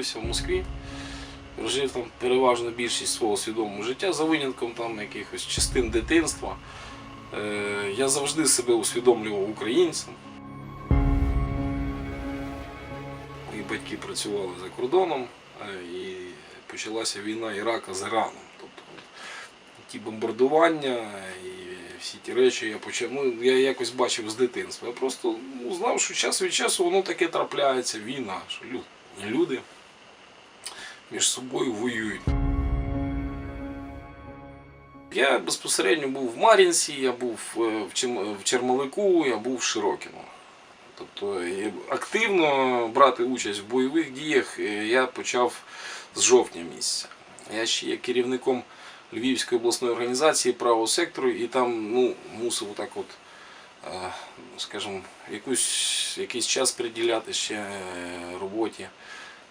народився в Москві, прожив там переважно більшість свого свідомого життя за винятком там якихось частин дитинства. Е, Я завжди себе усвідомлював українцем. Мої батьки працювали за кордоном е, і почалася війна Ірака з Іраном. Тобто ті бомбардування і всі ті речі я почав. Ну, я якось бачив з дитинства. Я просто ну, знав, що час від часу воно таке трапляється, війна, що люди між собою воюють. Я безпосередньо був в Мар'їнці, я був е, в Чермовику, я був в Широкіно. Тобто активно брати участь в бойових діях е, я почав з жовтня місяця. Я ще є керівником Львівської обласної організації правого сектору і там ну, мусив так от, е, скажімо, якусь, якийсь час приділяти ще роботі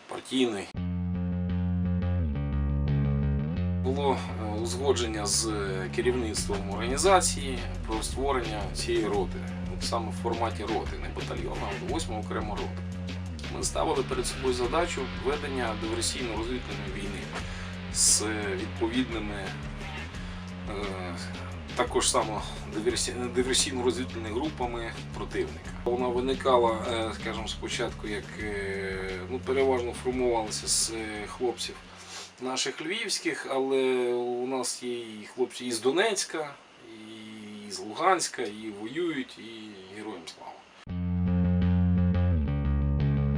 партійної. Узгодження з е, керівництвом організації про створення цієї роти. От саме в форматі роти, не батальйону, а 8 окремо роти. Ми ставили перед собою задачу ведення диверсійно-розвідувальної війни з відповідними е, також само диверсі- диверсійно-розвідувальними групами противника. Вона виникала, е, скажімо, спочатку, як е, ну, переважно формувалася з е, хлопців наших львівських, але у нас є і хлопці і з Донецька, і з Луганська, і воюють, і героям слава.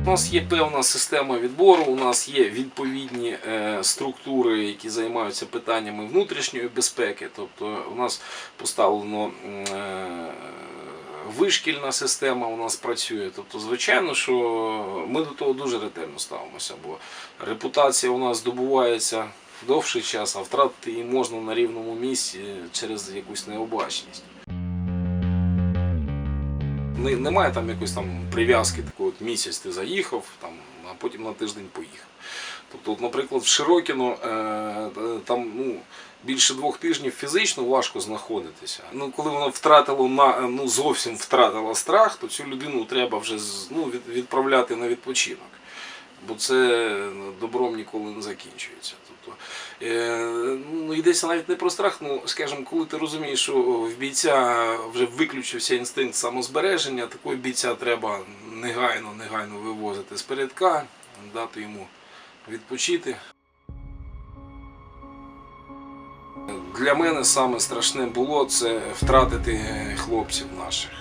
У нас є певна система відбору, у нас є відповідні е, структури, які займаються питаннями внутрішньої безпеки. Тобто у нас поставлено е, вишкільна система у нас працює. Тобто, звичайно, що ми до того дуже ретельно ставимося, бо репутація у нас здобувається довший час, а втратити її можна на рівному місці через якусь необачність. Не- Немає там якоїсь там прив'язки такої от місяць ти заїхав, там, а потім на тиждень поїхав. Тобто, наприклад, в Широкіно е, е, там ну, більше двох тижнів фізично важко знаходитися. Ну, коли воно втратило на ну, зовсім втратило страх, то цю людину треба вже ну, відправляти на відпочинок. Бо це добром ніколи не закінчується. Тобто, е, ну, йдеться навіть не про страх, ну, скажімо, коли ти розумієш, що в бійця вже виключився інстинкт самозбереження, такого бійця треба негайно, негайно вивозити з передка, дати йому відпочити. Для мене саме страшне було це втратити хлопців наших.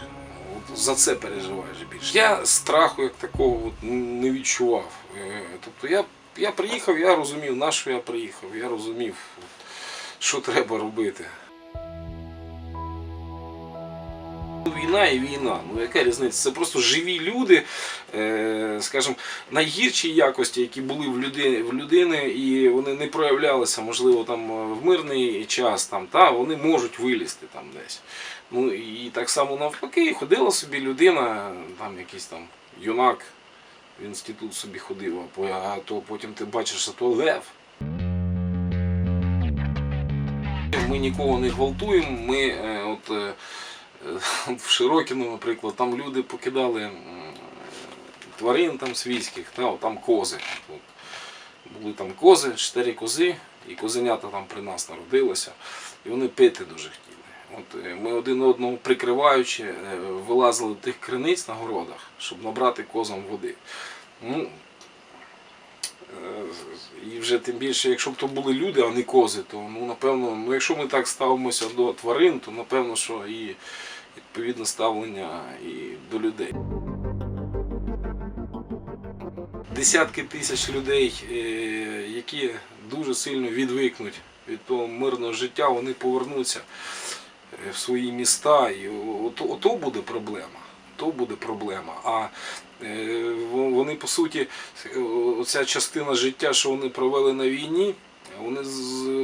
От за це переживаєш більше. Я страху як такого не відчував. Е, Тобто я, я приїхав, я розумів, на що я приїхав, я розумів, що треба робити. Війна і війна. Ну яка різниця? Це просто живі люди, е, скажімо, найгірші якості, які були в людини, в людини, і вони не проявлялися, можливо, там е, в мирний час, там, та, вони можуть вилізти там десь. Ну і так само навпаки, ходила собі людина, там якийсь там юнак в інститут собі ходив, а то потім ти бачиш, що то лев. Ми нікого не гвалтуємо, ми е, от. В Широкіно, наприклад, там люди покидали тварин там свійських, та, там кози. От. Були там кози, чотири кози, і козенята там при нас народилися, і вони пити дуже хотіли. От, е, ми один одного прикриваючи, е, вилазили до тих криниць на городах, щоб набрати козам води. Ну, е, і вже тим більше, якщо б то були люди, а не кози, то ну, напевно, ну, якщо ми так ставимося до тварин, то напевно, що і відповідне ставлення і до людей. Десятки тисяч людей, е, які дуже сильно відвикнуть від того мирного життя, вони повернуться е, в свої міста, і ото, ото буде проблема. То буде проблема. А е, вони, по суті, оця частина життя, що вони провели на війні, вони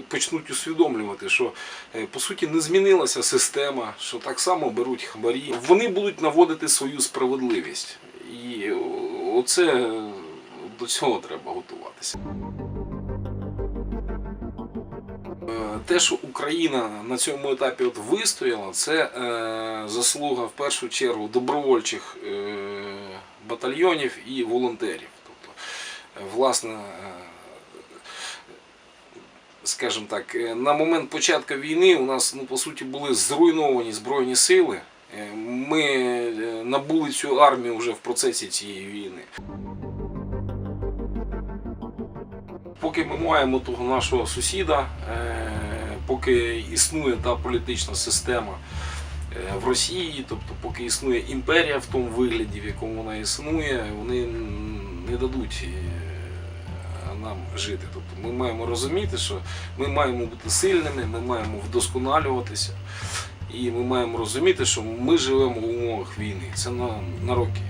почнуть усвідомлювати, що е, по суті не змінилася система, що так само беруть хабарі. Вони будуть наводити свою справедливість. І оце е, до цього треба готуватися. Е, Те, що Україна на цьому етапі от вистояла, це е, заслуга в першу чергу добровольчих е, батальйонів і волонтерів. Тобто власне, скажімо так, е, на момент початку війни у нас ну, по суті були зруйновані Збройні сили. Е, Ми е, набули цю армію вже в процесі цієї війни. Поки ми маємо того нашого сусіда, поки існує та політична система в Росії, тобто поки існує імперія в тому вигляді, в якому вона існує, вони не дадуть нам жити. Тобто ми маємо розуміти, що ми маємо бути сильними, ми маємо вдосконалюватися, і ми маємо розуміти, що ми живемо в умовах війни. Це на, на роки.